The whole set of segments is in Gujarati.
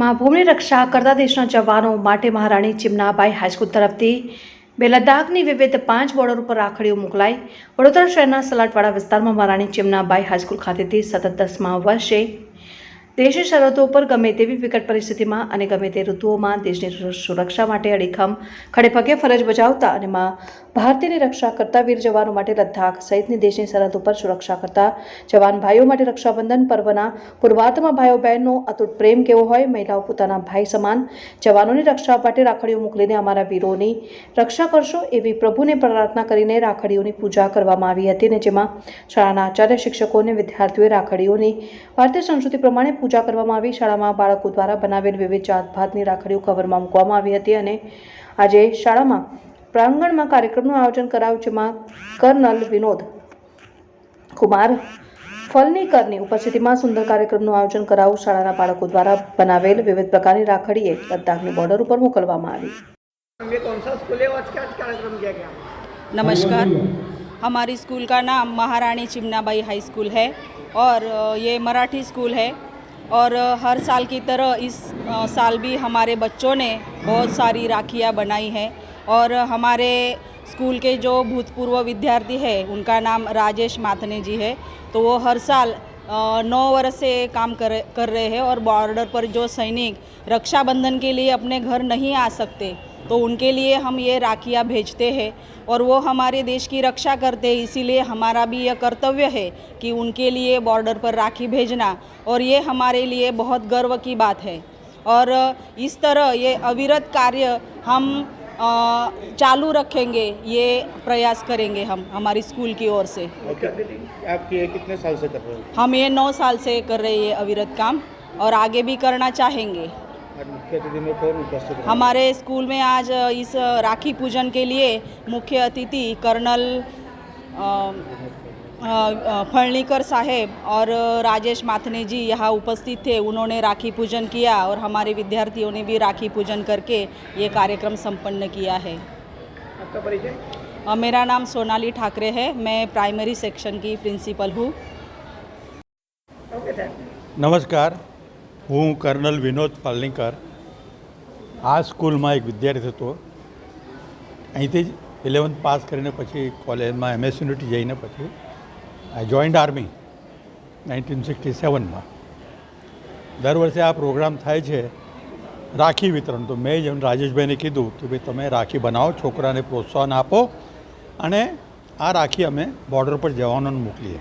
માં ભૂમિની રક્ષા કરતા દેશના જવાનો માટે મહારાણી ચિમનાબાઈ હાઈસ્કૂલ તરફથી બે લદ્દાખની વિવિધ પાંચ બોર્ડર ઉપર રાખડીઓ મોકલાઈ. વડોદરા શહેરના સલાટવાડા વિસ્તારમાં મહારાણી ચિમનાબાઈ હાઈસ્કૂલ ખાતેથી સતત દસમા વર્ષે દેશી સરહદો પર ગમે તેવી વિકટ પરિસ્થિતિમાં અને ગમે તે ઋતુઓમાં દેશની સુરક્ષા માટે અડીખમ ખડેપગે ફરજ બજાવતા અને માં ભારતીયની રક્ષા કરતા વીર જવાનો માટે લદ્દાખ સહિતની દેશની સરહદ ઉપર સુરક્ષા કરતા જવાન ભાઈઓ માટે રક્ષાબંધન પર્વના પૂર્વાતમાં ભાઈઓ બહેનનો અતૂટ પ્રેમ કેવો હોય, મહિલાઓ પોતાના ભાઈ સમાન જવાનોની રક્ષા માટે રાખડીઓ મોકલીને અમારા વીરોની રક્ષા કરશો એવી પ્રભુને પ્રાર્થના કરીને રાખડીઓની પૂજા કરવામાં આવી હતી અને જેમાં શાળાના આચાર્ય શિક્ષકો અને વિદ્યાર્થીઓએ રાખડીઓની ભારતીય સંસ્કૃતિ પ્રમાણે પૂજા કરવામાં આવી શાળામાં બાળકો દ્વારા બનાવેલ વિવિધ જાત ભાતની રાખડીઓ કવરમાં મૂકવામાં આવી હતી અને આજે શાળામાં પ્રાંગણમાં કાર્યક્રમનું આયોજન કરાયું જેમાં કર્નલ વિનોદ કુમાર ફલનીકરની ઉપસ્થિતિમાં સુંદર કાર્યક્રમનું આયોજન કરાવું શાળાના બાળકો દ્વારા બનાવેલ વિવિધ પ્રકારની રાખડીએ લદ્દાખની બોર્ડર ઉપર મોકલવામાં આવી ये कौन सा स्कूल है और आज क्या कार्यक्रम किया गया नमस्कार हमारी स्कूल का नाम महारानी चिमनाबाई हाई स्कूल है और अ, ये मराठी स्कूल है और हर साल की तरह इस साल भी हमारे बच्चों ने बहुत सारी राखियाँ बनाई हैं। और हमारे स्कूल के जो भूतपूर्व विद्यार्थी है, उनका नाम राजेश माथने जी है। तो वो हर साल नौ वर्ष से काम कर कर रहे हैं और बॉर्डर पर जो सैनिक रक्षाबंधन के लिए अपने घर नहीं आ सकते तो उनके लिए हम ये राखियाँ भेजते हैं और वो हमारे देश की रक्षा करते हैं इसीलिए हमारा भी यह कर्तव्य है कि उनके लिए बॉर्डर पर राखी भेजना और ये हमारे लिए बहुत गर्व की बात है। और इस तरह ये अविरत कार्य हम चालू रखेंगे ये प्रयास करेंगे हम हमारी स्कूल की ओर से। आप ये कितने साल से कर रहे हो? हम ये नौ साल से कर रहे हैं अविरत काम और आगे भी करना चाहेंगे। मुख्य अतिथि में कौन उपस्थित हमारे स्कूल में आज इस राखी पूजन के लिए मुख्य अतिथि कर्नल फलनीकर साहेब और राजेश माथने जी यहाँ उपस्थित थे। उन्होंने राखी पूजन किया और हमारे विद्यार्थियों ने भी राखी पूजन करके ये कार्यक्रम संपन्न किया है। आपका परिचय? मेरा नाम सोनाली ठाकरे है। मैं प्राइमरी सेक्शन की प्रिंसिपल हूँ। नमस्कार। હું કર્નલ વિનોદ પાલનીકર આ સ્કૂલમાં એક વિદ્યાર્થી હતો. અહીંથી જ ઇલેવન્થ પાસ કરીને પછી કોલેજમાં એમએસ યુનિટી જઈને પછી I joined army nineteen sixty સેવનમાં દર વર્ષે આ પ્રોગ્રામ થાય છે રાખી વિતરણ. તો મેં જેમ રાજેશભાઈને કીધું કે ભાઈ તમે રાખી બનાવો, છોકરાને પ્રોત્સાહન આપો અને આ રાખી અમે બોર્ડર પર જવાનોને મોકલીએ.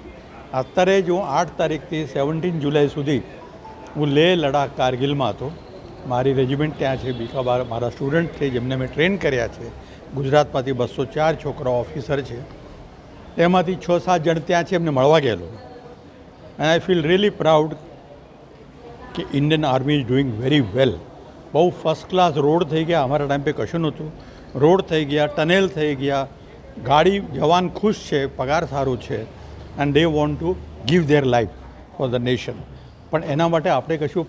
અત્યારે જ હું આઠ તારીખથી સેવન્ટીન જુલાઈ સુધી હું લેહ લડાખ કારગિલમાં હતો. મારી રેજિમેન્ટ ત્યાં છે બીકાબાર મારા સ્ટુડન્ટ છે, જેમને મેં ટ્રેન કર્યા છે. ગુજરાતમાંથી બસો ચાર છોકરાઓ ઓફિસર છે. તેમાંથી છ સાત જણ ત્યાં છે, એમને મળવા ગયેલો. And I feel really proud કે Indian army is doing very well બહુ ફર્સ્ટ ક્લાસ રોડ થઈ ગયા, અમારા ટાઈમ પે કશું નહોતું. રોડ થઈ ગયા ટનેલ થઈ ગયા. ગાડી, જવાન ખુશ છે, પગાર સારું છે. And they want to give their life for the nation પણ એના માટે આપણે કશું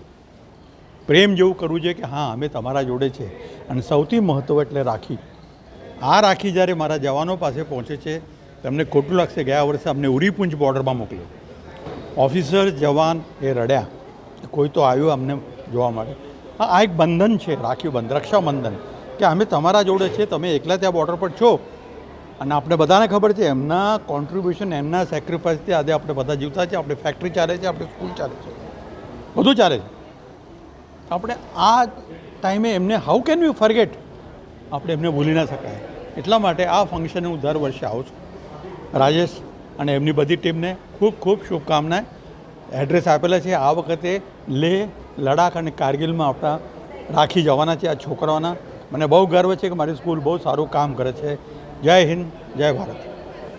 પ્રેમ જેવું કરવું જોઈએ કે હા, અમે તમારા જોડે છે. અને સૌથી મહત્ત્વ એટલે રાખી. આ રાખી જ્યારે મારા જવાનો પાસે પહોંચે છે, તમને ખોટું લાગશે. ગયા વર્ષે અમને ઉરીપુંજ બોર્ડરમાં મોકલ્યો. ઓફિસર જવાન એ રડ્યા. કોઈ તો આવ્યું અમને જોવા માટે. હા, આ એક બંધન છે રાખ્યું બંધ, રક્ષાબંધન. કે અમે તમારા જોડે છે, તમે એકલા ત્યાં બોર્ડર પર છો. અને આપણે બધાને ખબર છે, એમના કોન્ટ્રીબ્યુશન એમના સેક્રિફાઈસથી આજે આપણે બધા જીવતા છે, આપણે ફેક્ટરી ચાલે છે, આપણે સ્કૂલ ચાલે છે. બધું ચાલે. છે આપણે આ ટાઈમે એમને હાઉ કેન યુ ફરગેટ આપણે એમને ભૂલી ના શકાય. એટલા માટે આ ફંક્શને હું દર વર્ષે આવું છું. રાજેશ અને એમની બધી ટીમને ખૂબ ખૂબ શુભકામનાએ એડ્રેસ આપેલા છે. આ વખતે લેહ લડાખ અને કારગિલમાં આપણા રાખી જવાના છે આ છોકરાઓના. મને બહુ ગર્વ છે કે મારી સ્કૂલ બહુ સારું કામ કરે છે. જય હિન્દ, જય ભારત.